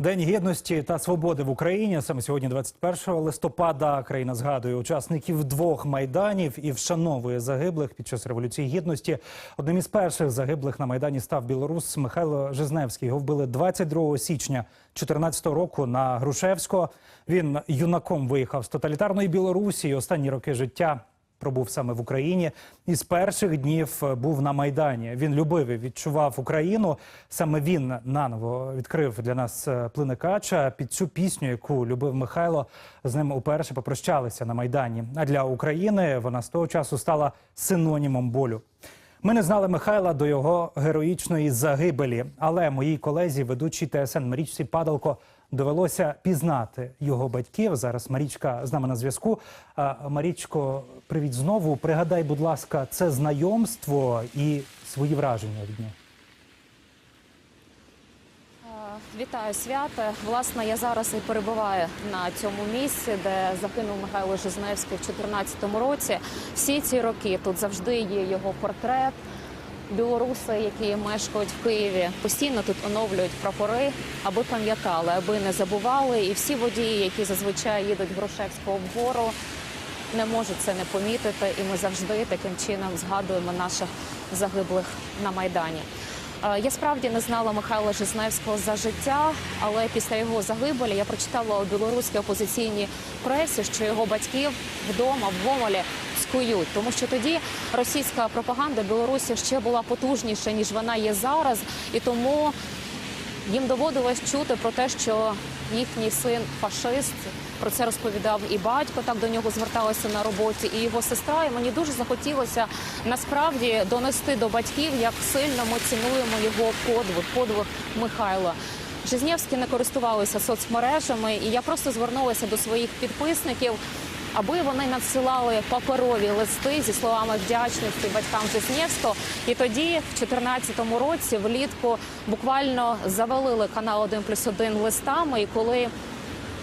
День гідності та свободи в Україні саме сьогодні, 21 листопада, країна згадує учасників двох майданів і вшановує загиблих під час революції гідності. Одним із перших загиблих на майдані став білорус Михайло Жизневський. Його вбили 22 січня 2014 року на Грушевського. Він юнаком виїхав з тоталітарної Білорусі. Останні роки життя пробув саме в Україні і з перших днів е, був на майдані. Він любив і відчував Україну. Саме він наново відкрив для нас е, плине кача під цю пісню, яку любив Михайло. З ним уперше попрощалися на майдані. А для України вона з того часу стала синонімом болю. Ми не знали Михайла до його героїчної загибелі, але моїй колезі, ведучій ТСН Марічці Падалко, довелося пізнати його батьків. Зараз Марічка з нами на зв'язку. Марічко, привіт знову. Пригадай, будь ласка, це знайомство і свої враження від нього. Вітаю свята. Власне, я зараз і перебуваю на цьому місці, де загинув Михайло Жизневський в 2014 році. Всі ці роки тут завжди є його портрет. Білоруси, які мешкають в Києві, постійно тут оновлюють прапори, аби пам'ятали, аби не забували. І всі водії, які зазвичай їдуть Грушевського вгору, не можуть це не помітити. І ми завжди таким чином згадуємо наших загиблих на майдані. Е, Я справді не знала Михайла Жизневського за життя, але після його загибелі я прочитала у білоруській опозиційній пресі, що його батьків вдома в Гомелі скують, тому що тоді російська пропаганда Білорусі ще була потужніша ніж вона є зараз, і тому їм доводилось чути про те, що їхній син фашист. Про це розповідав і батько, так до нього зверталося на роботі, і його сестра. І мені дуже захотілося насправді донести до батьків, як сильно ми цінуємо його подвиг, подвиг Михайла. Жизнєвські не користувалися соцмережами, і я просто звернулася до своїх підписників, аби вони надсилали паперові листи зі словами вдячності батькам Жизнєвського. І тоді, в 2014 році, влітку буквально завалили канал 1 плюс 1 листами. І коли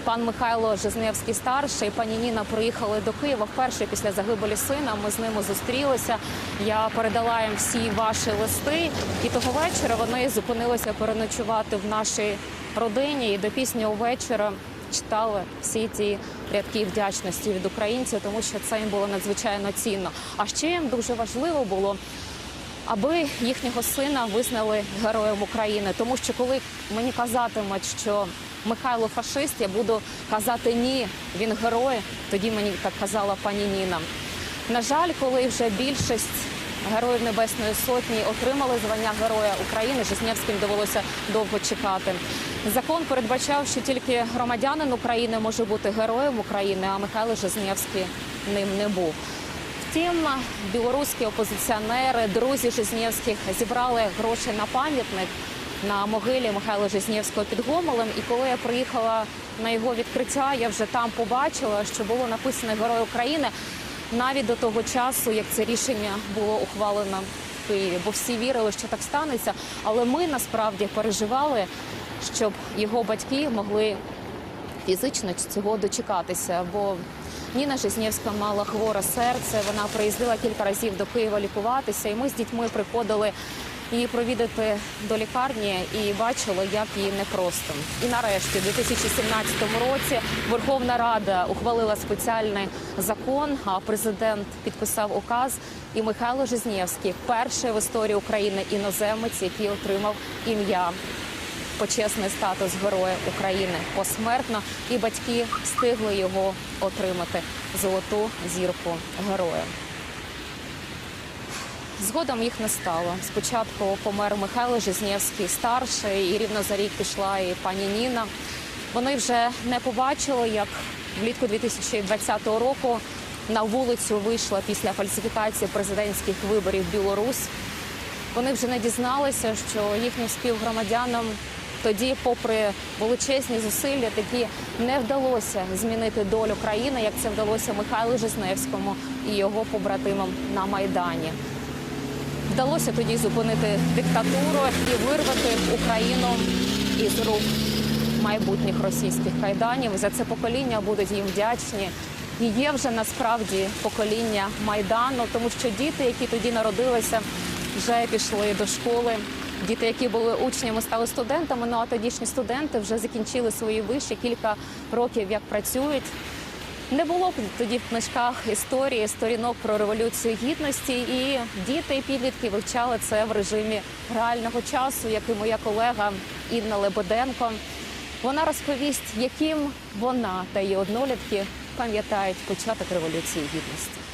Пан Михайло Жизневський старший, пані Ніна приїхали до Києва вперше після загибелі сина. Ми з ними зустрілися. Я передала їм всі ваші листи, і того вечора вони зупинилися переночувати в нашій родині. І до пізнього вечора читали всі ті рядки вдячності від українців, тому що це їм було надзвичайно цінно. А ще їм дуже важливо було аби їхнього сина визнали героєм України. Тому що коли мені казатимуть, що Михайло фашист, я буду казати ні, він герой. Тоді мені так казала пані Ніна. На жаль, коли вже більшість героїв Небесної Сотні отримали звання Героя України, Жизнєвським довелося довго чекати. Закон передбачав, що тільки громадянин України може бути героєм України, а Михайло Жизнєвський ним не був. Втім, білоруські опозиціонери, друзі Жизнєвських зібрали гроші на пам'ятник на могилі Михайла Жизнєвського під Гомелем. І коли я приїхала на його відкриття, я вже там побачила, що було написано Герой України навіть до того часу, як це рішення було ухвалено в Києві. Бо всі вірили, що так станеться. Але ми насправді переживали, щоб його батьки могли фізично цього дочекатися. Бо Ніна Жизнєвська мала хворе серце. Вона приїздила кілька разів до Києва лікуватися, і ми з дітьми приходили її провідати до лікарні і бачили, як їй непросто. І нарешті, у 2017 році, Верховна Рада ухвалила спеціальний закон. А президент підписав указ. І Михайло Жизнєвський перший в історії України іноземець, який отримав ім'я почесний статус Героя України посмертно, і батьки встигли його отримати золоту зірку героя. Згодом їх не стало. Спочатку помер Михайло Жизнєвський старший, і рівно за рік пішла і пані Ніна. Вони вже не побачили, як влітку 2020 року на вулицю вийшла після фальсифікації президентських виборів Білорусь. Вони вже не дізналися, що їхнім співгромадянам тоді, попри величезні зусилля, такі не вдалося змінити долю країни, як це вдалося Михайлу Жизневському і його побратимам на майдані. Вдалося тоді зупинити диктатуру і вирвати Україну із рук майбутніх російських кайданів. За це покоління будуть їм вдячні. І є вже насправді покоління майдану, тому що діти, які тоді народилися, вже пішли до школи, Діти, які були учнями, стали студентами. Ну а тодішні студенти вже закінчили свої виші кілька років, як працюють. Не було тоді в книжках історії, сторінок про революцію гідності, і діти і підлітки вивчали це в режимі реального часу, як і моя колега Інна Лебеденко. Вона розповість, яким вона та її однолітки пам'ятають початок революції гідності.